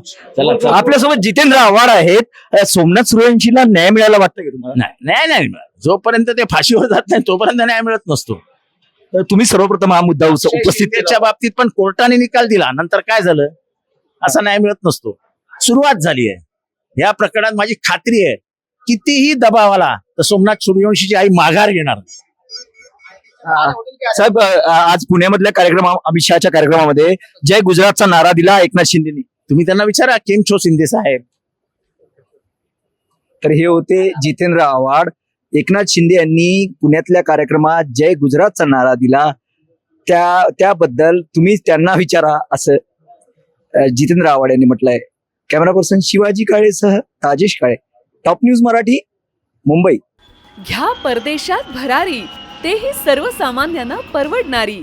चला चला. आपल्यासोबत जितेंद्र आव्हाड आहेत. अ, सोमनाथ सूर्यवंशीला न्याय मिळायला वाटतं का तुम्हाला? नाही नाही नाही मिळत. जोपर्यंत ते फाशीवर जात नाही तोपर्यंत न्याय मिळत नसतो. तर तुम्ही सर्वप्रथम हा मुद्दा उच- उपस्थित शिंदेच्या बाबतीत पण कोर्टाने निकाल दिला. नंतर काय झालं? असा न्याय मिळत नसतो. सुरुवात झाली आहे. या प्रकरणात माझी खात्री आहे. कितीही दबाव आला तर सोमनाथ सूर्यवंशीची आई माघार घेणार नाही. साहेब अ, आज पुण्यामधल्या कार्यक्रमा अमित शहाच्या कार्यक्रमामध्ये जय गुजरातचा नारा दिला एकनाथ शिंदेनी. तुम्ही त्यांना विचारा केम छो शिंदे साहेब. तर हे होते जितेंद्र आव्हाड. एकनाथ शिंदे यांनी पुण्यातल्या कार्यक्रमात जय गुजरातचा नारा दिला. त्या त्याबद्दल तुम्ही त्यांना विचारा असं जितेंद्र आव्हाड यांनी म्हटलंय. कॅमेरा पर्सन शिवाजी काळेसह राजेश काळे. Top news Marathi Mumbai. घ्या परदेशात भरारी. तेही सर्वसामान्यांना परवडणारी.